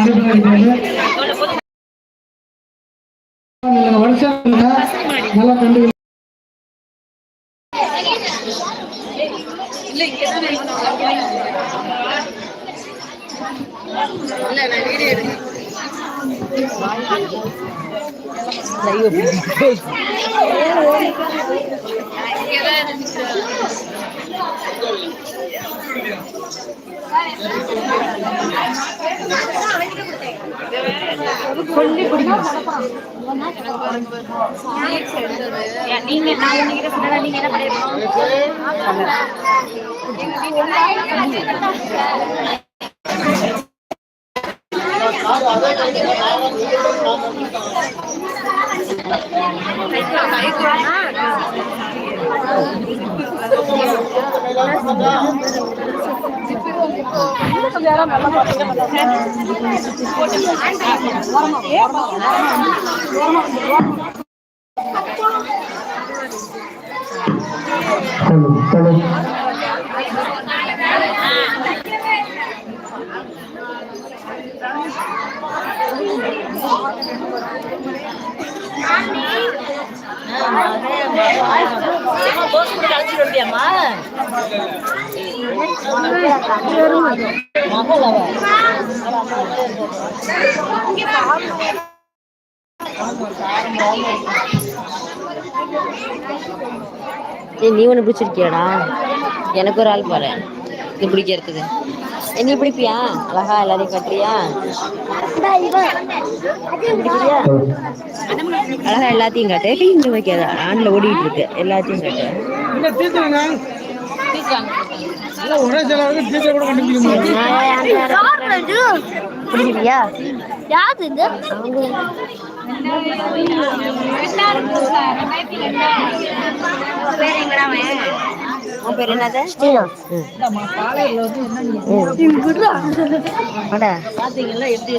நடைபெற நான் வருஷம் நல்லா கண்டு நீங்க நான் உங்ககிட்ட சொன்னா நீங்க என்ன பண்ணிருக்கோம் Hello, hello. நீ ஒன்று பிடிச்சிருக்கியாடா? எனக்கு ஒரு ஆள் போகிறேன் இது பிடிக்கிறதுக்கு. ஏய், நீ பிடிப்பியா? அழகா எல்லாரையும் கட்டுறியா? அழகா எல்லாத்தையும் காட்டு. இங்க வைக்காத ஆண்ல ஓடிட்டு இருக்கு. எல்லாத்தையும் காட்டு. ஒரே கூட கண்டுபிடிக்க இது? உன் பேர் என்னது? பாத்தீங்களா எப்படி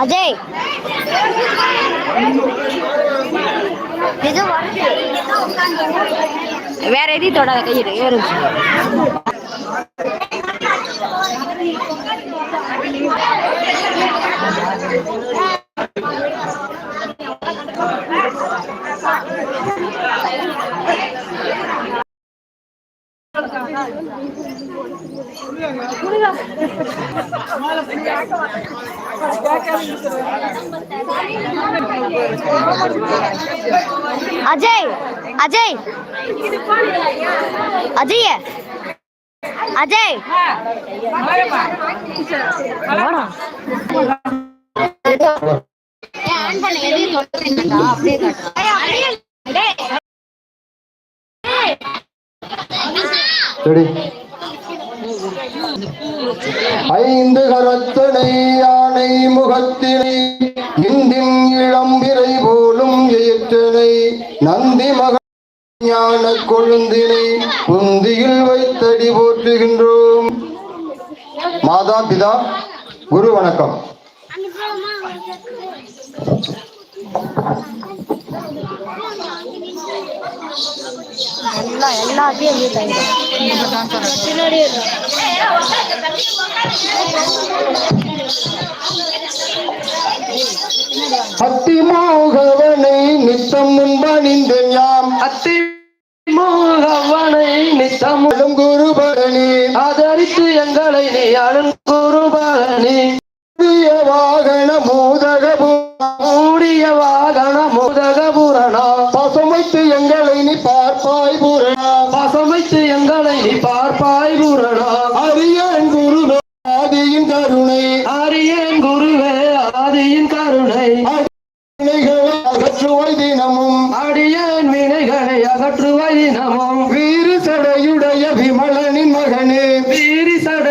அஜய். வேற எதையும் தொடாத கையிடு ஏறு. அஜய் அஜய் அஜய் அஜய். ஐந்து கரத்தனை யானை முகத்தினை இந்தின் இளம்பிரை போலும் எயிற்றனை நந்தி மக ஞான கொழுந்தினை புந்தியில் வைத்தடி போற்றுகின்றோம். மாதா பிதா குரு வணக்கம். எல்லாம் எல்லாத்தையும் பின்னாடி அத்திமோகவனை நித்தம் முன்பணிந்த யாம். அத்தி அவனை நித்தமும் குருபரணி ஆதரித்து எங்களை நீ அழுங்குருபரணி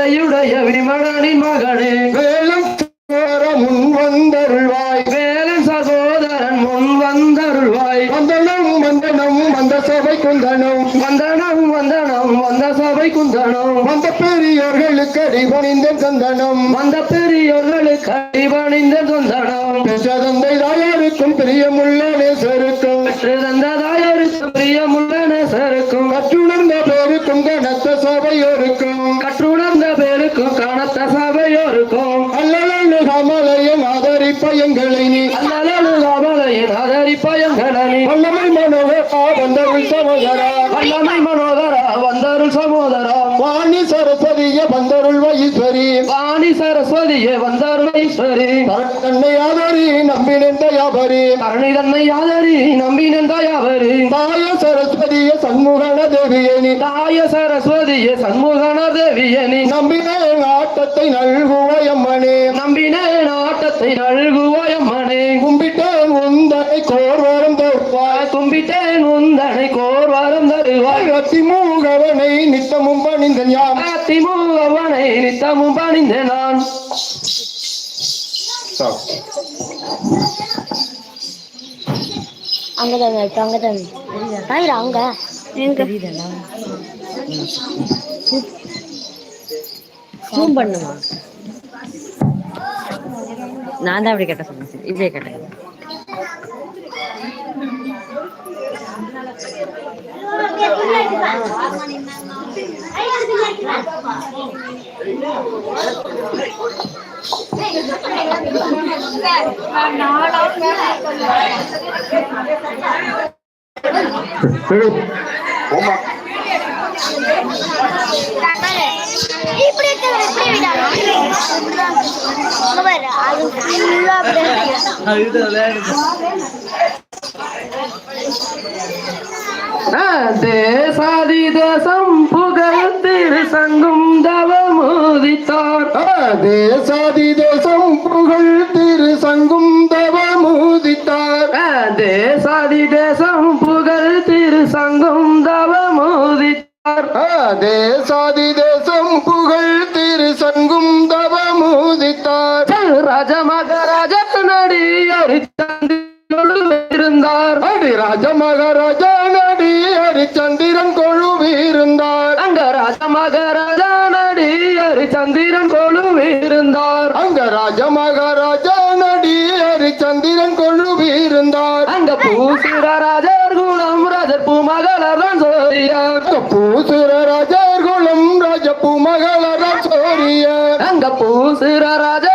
வீரி சடையுடைய விமலனின் மகனே. வேலம் முன் வந்தருள்வாய். வேலன் சகோதரன் முன் வந்தருள்வாய். வந்தனம் வந்தனம் வந்த சபை குந்தனம். வந்தனம் வந்தனம் வந்த சபை குந்தனம். வந்த பெரியோர்களுக்கு அடிபணிந்த சந்தனம். வந்த பெரியோர்களுக்கு அடிபணிந்த சொந்தனம். தந்தை தாயாருக்கும் பிரியமுள்ள ஆதரி நம்பினன் தயாவரி தாய சரஸ்வதிய சண்முகன தேவியே நீ தாய சரஸ்வதியே சண்முகன தேவியனி நம்பினேன் ஆட்டத்தை நல்குவயம்மனே. நம்பினேன் ஆட்டத்தை நல்குவாயம்மனே கும்பிட்டேன் உந்தனை கோர்வரம் தோற்பாய். கும்பிட்டேன் உந்தனை கோர்வாரம் தருவாய். அத்திமூகவனை நித்தமும் பணிந்தன் யாம். திமுகவனை நித்தமும் பணிந்த நான். அங்கதாங்க இப்ப அங்கதாங்க ஆயிரா அங்க. எங்க? ஜூம் பண்ணுமா? நான் தான் அப்படி கேட்ட சொன்னேன் இப்படியே கேட்டேன். இப்படி இருக்கிறது இப்படி விடாது அது ஃபுல்லா அப்படியே தேசாதி தேசம் புகழ் திரு சங்கும் தவமோதித்தார். தேசாதி தேசம் புகழ் திரு சங்கும் தவ மூதித்தார் தேசாதி தேசம் புகழ் திரு சங்கும் தவமோதித்தார். தேசாதி தேசம் புகழ் திரு சங்கும் தவ மூதித்தார் ராஜ மகராஜ நடி இருந்தார். அடி ராஜ மகாராஜா நடி ஹரிச்சந்திரன் கொழுவிருந்தார். அங்க ராஜ மகராஜா நடி சந்திரன் கொழுவிருந்தார். அங்க ராஜ மகாராஜா நடி ஹரிச்சந்திரன் கொழுவிருந்தார். அங்க பூசிர ராஜர் குணம் ராஜர் பூமகளர்தான் சோரியார் அங்க பூசுர ராஜர் குலம் ராஜபூ மகளராம் சோரியர் அங்க பூசிர ராஜர்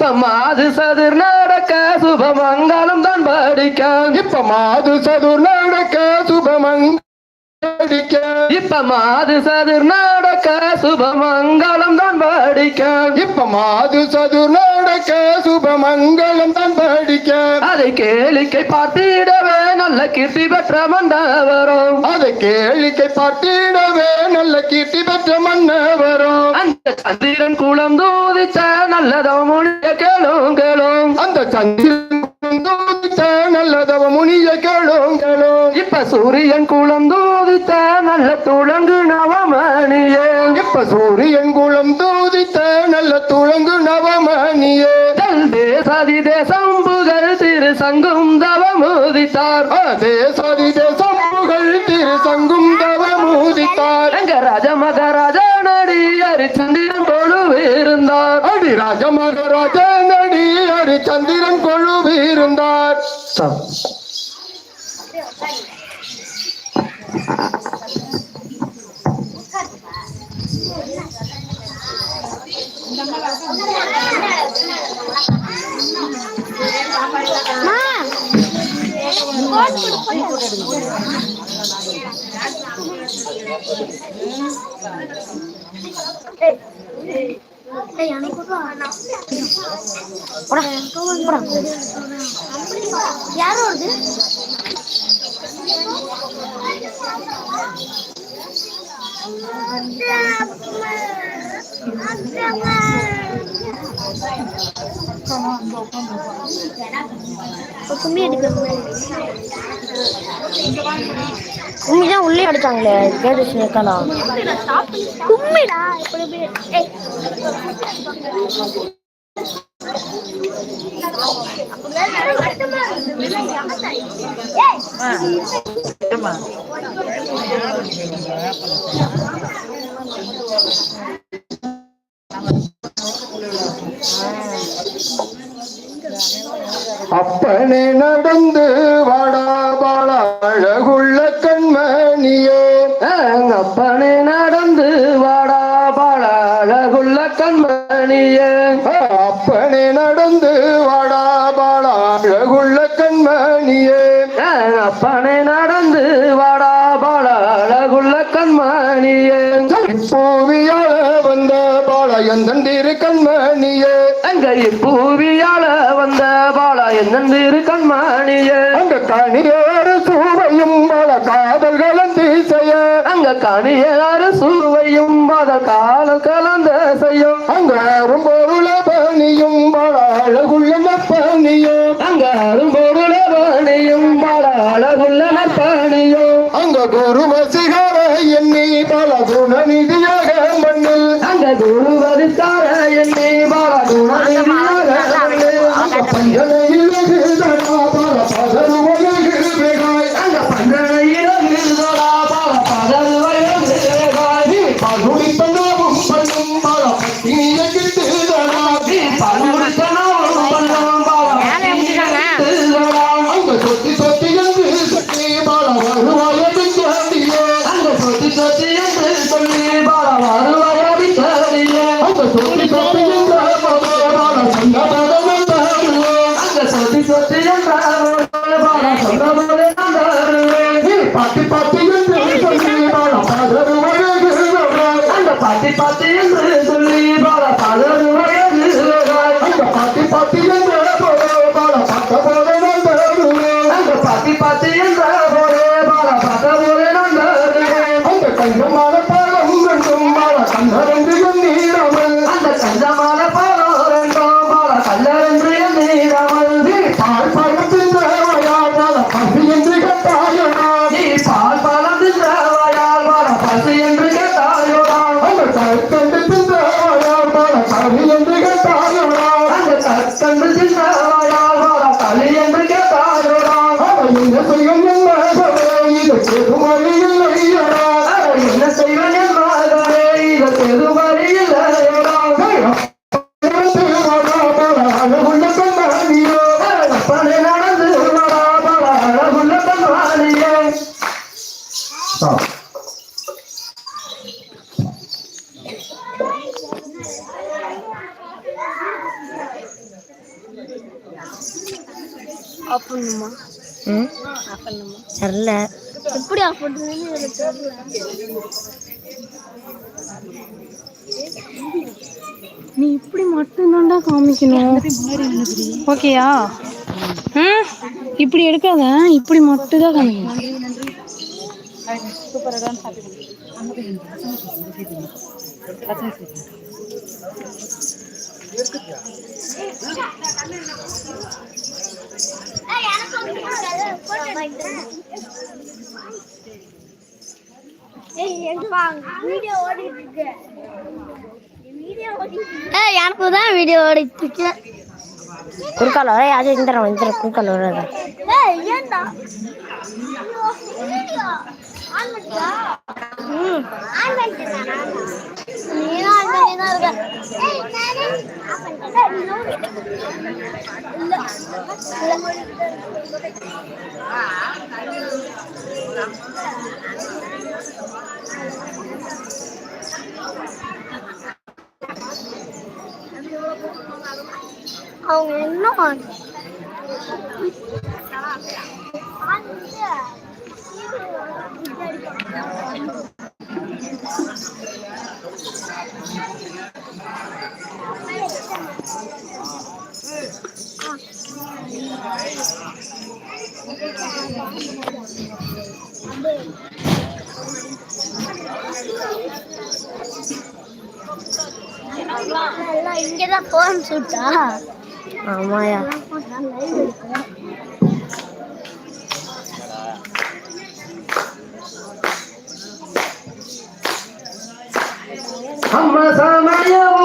இப்ப மாது சதுர் நடக்க சுபமங்கலம் தான் படிக்க. இப்ப மாது சதுர் நடக்க இப்ப மாது சதுர் நடக்க சுபமங்கலம் தான் படிக்க இப்ப மாது சதுர் நடக்க சுபமங்கலம் தான் படிக்க அதை கேளிக்கை பார்த்திடவே நல்ல கீர்த்தி பெற்ற மண்டவரும் அதை கேளிக்கை பார்த்திடவே நல்ல கீர்த்தி பெற்ற மன்னவரும். அந்த சந்திரன் குளம் தூதிச்ச நல்லதவ மொழிய கேளும் கேளும். அந்த சந்திரன் நல்லதவ முனிய கேளுங்களோ இப்ப சூரியன் குளம் தோதித்த நல்ல துளங்கு நவமணியே. இப்ப சூரியன் குளம் தோதித்த நல்ல துளங்கு நவமணியே. தல் தேசாதி தேசம் புகழ் திரு சங்கும் தவமுதித்தார். தேசாதி தேசம் புகழ் திரு சங்கும் தவ எங்க ராஜ மகாராஜா நடி அரிச்சந்திரன் கொழுவிருந்தார் அடி ராஜ மகாராஜ நடி ஹரிச்சந்திரன் கொழுவிருந்தார் யாரோ வருது கும்மி அடிக்க கும்மி தான் உள்ளே அடிச்சாங்களே ஜெயதர்ஷினி அக்கானா கும்மிடா அப்பனே நடந்து வாடா பாடா அழகுள்ள கண்மணியே. அப்பனே புவியால வந்த பாலா என்னன் திரு கண்மணியே. அங்க கணியாறு சூவையும் பல காதல் கலந்து செய்ய அங்க கணியாறு சூவையும் பல காதல் கலந்த செய்யும். basketball தெரில. எப்படி ஆஃப் பண்ணுறதுன்னு எனக்கு நீ இப்படி மட்டும்தான்டா காமிக்கணும். ஓகேயா? ம்? இப்படி எடுக்காத. இப்படி மட்டும் தான் காமிக்கணும். சூப்பராக எனக்கு தான் வீடியோ ஓடிட்டு இருக்கு குறுக்கால் வர யாரும் இந்திரன் குறுக்கால் வர ஏன்டா? அவங்க இன்னும் இங்கதான் போன் சுட்டா ஆமாயா Hamza Maria.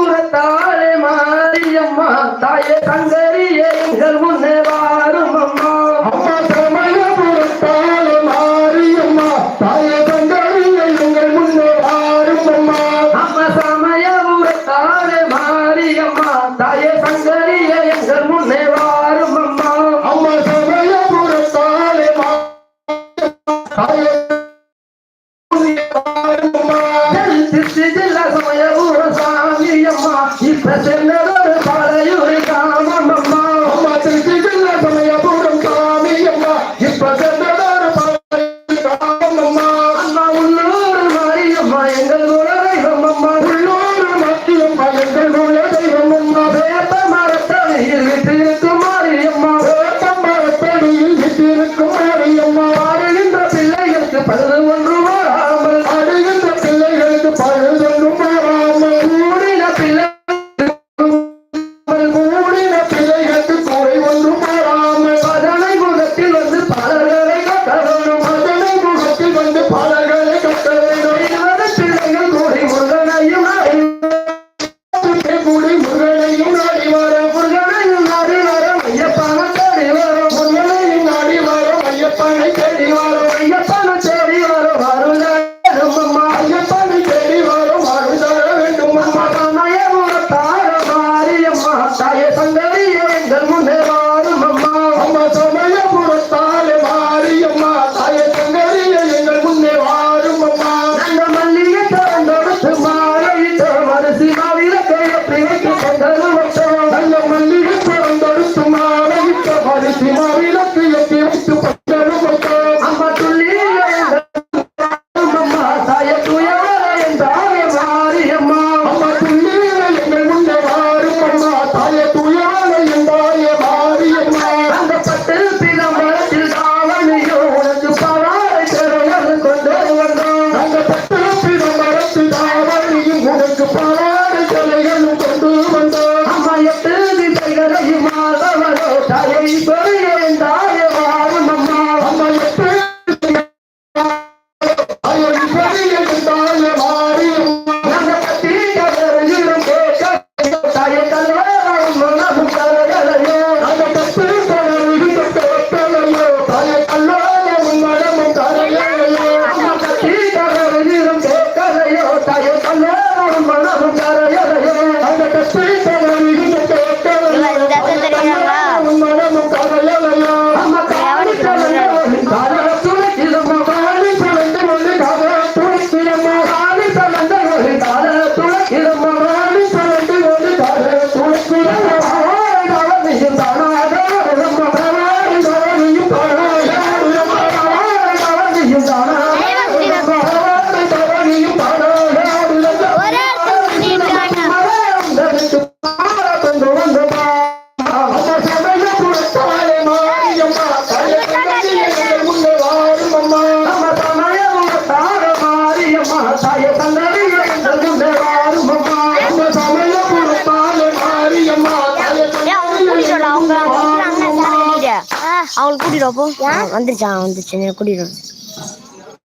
ஜாம் வந்துச்சு குடிக்கிறது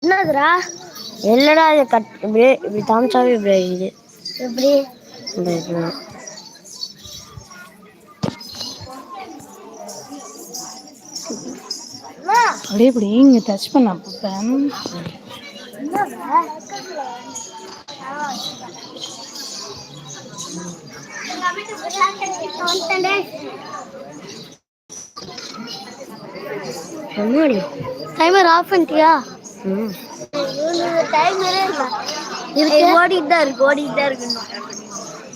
என்னதுரா இல்லடா இது கட் இப்படி இப்படி தாமிச்சாவே இப்படி ஆகிடுது எப்படி? அப்படியே இப்படி இங்க டச் பண்ண பார்ப்பேன் டைமர் ஆஃப் பண்ணிட்டியா? டைமரே இல்லை இருக்கு ஓடிட்டு இருக்கு. ஓடிட்டு தான் இருக்கு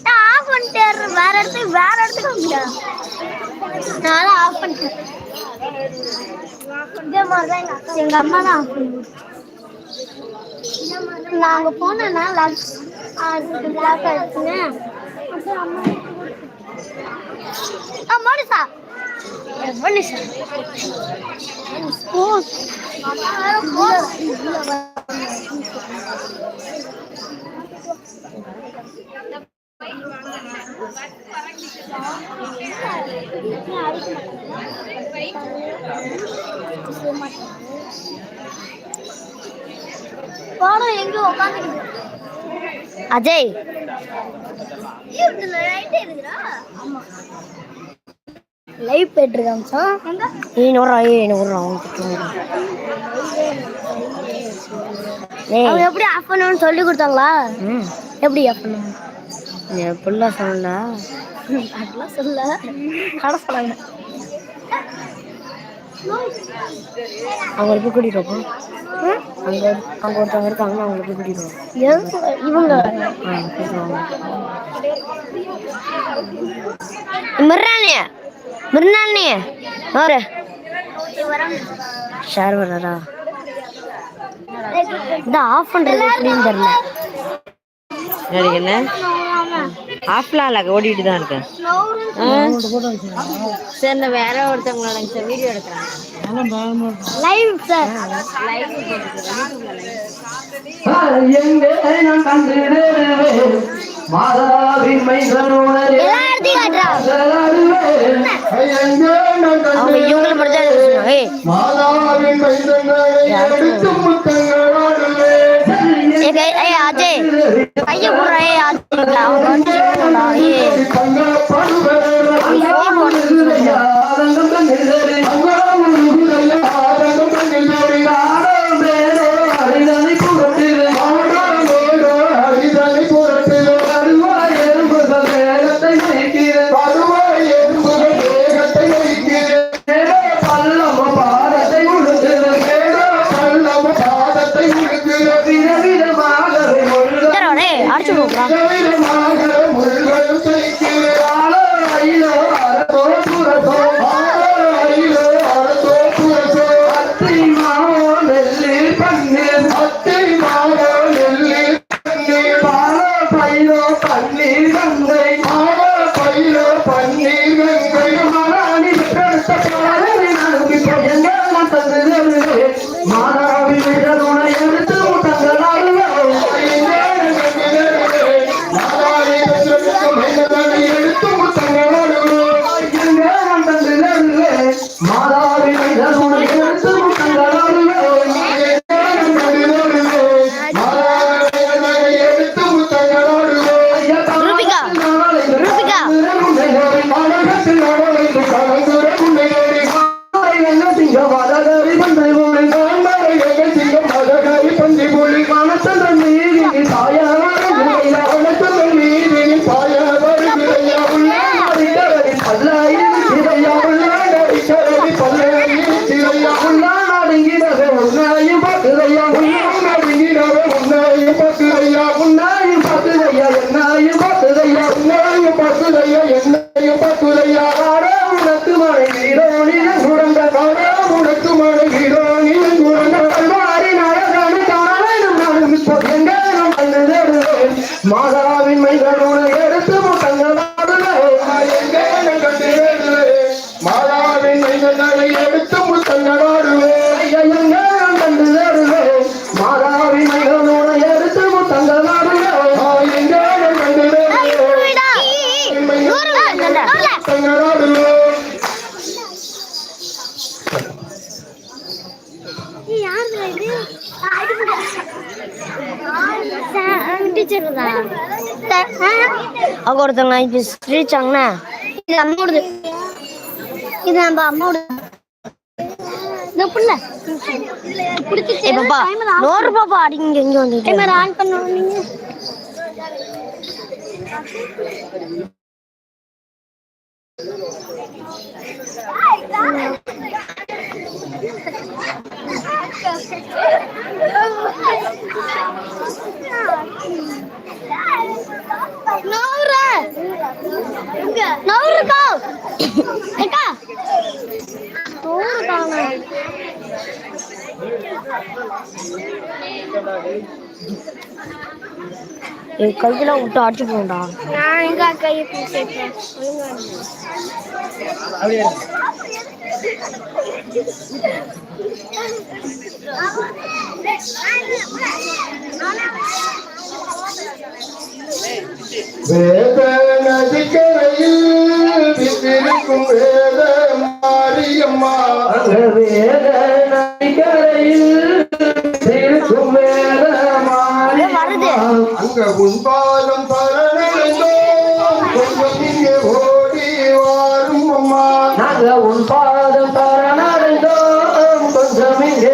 நான் ஆஃப் இடத்துக்கு வேற இடத்துக்கு முடியாது நான் ஆஃப் பண்ணிட்டேன். எங்க அம்மா தான் நாங்கள் போனோன்னா லக் லாக் ஆயிடுச்சுன்னு. அப்புறம் அம்மா அம்மா பாடம் அஜய் இதுல ஆமா லைவ் போயிட்டு இருக்காங்க ஏ நூறுரூவா ஏ நூறுரூவா அவனுக்கு அவங்க எப்படி ஆஃப் பண்ணணும்னு சொல்லி கொடுத்தாங்களா? எப்படி ஆஃப் பண்ணணும் எப்படிலாம் சொல்லல? அதெல்லாம் சொல்ல கடை சொல்லாங்க அவங்கள போய் கூட்டிட்டு அங்கே அங்கே ஒருத்தவங்க இருக்காங்க அவங்கள போய் கூட்டிட்டு வைப்போம் இவங்க. ஆ மிர்ரானி ஒரு ஷேர் வர்றதா இந்த ஆஃப் பண்றது எப்படின்னு தெரியல. எனக்கு என்ன? ஆஃப்லாம் இல்லை ஓடிட்டு தான் இருக்கேன். ஆ. சரி நான் வேற ஒருத்தவங்களோட சார். வீடியோ எடுக்கிறேன் லைவ் சார் எங்கே நான் கண்டிடுவேன் மாதாவின் மட்டும் தான் எடுக்க ஏய் மாதாவின் மைந்தங்களை எடுத்து முத்தங்களோடுவே அஜய் கைய போடுறா ஏய் அஜய் அவங்க வந்து சொல்லணும்டா, மைந்தங்களை எடுத்து அவங்க ஒருத்தவங்க இப்போ ஸ்ரீச்சாங்கண்ணா இது அம்மாவோடது இது நம்ம அம்மாவோட நூறு பாப்பா அடிங்க இங்க வந்து கேமரா ஆன் பண்ணணும் நீங்க. என் கையெல்லாம் விட்டு அடிச்சு போண்டா நான் எங்க கையை பிடிச்சிருக்கேன் வேத வேத மாரியம்மா. வேத உன்பாதம் பரணிருந்தோ கொஞ்சம் இங்கே ஓடி வாரும் அம்மா. நாங்க உன் பாதம் கொஞ்சம் இங்கே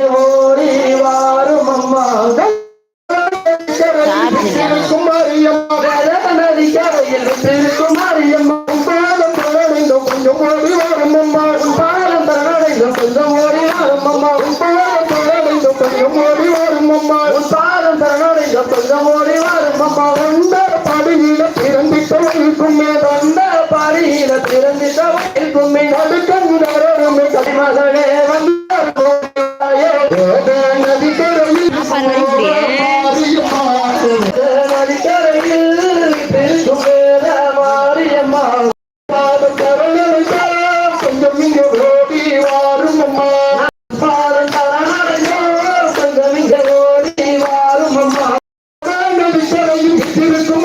Para o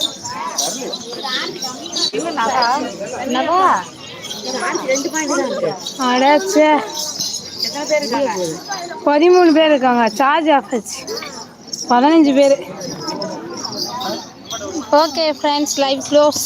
அடாச்சே பதிமூணு பேர் இருக்காங்க. சார்ஜ் ஆஃப் ஆச்சு. பதினஞ்சு பேர். Okay friends live close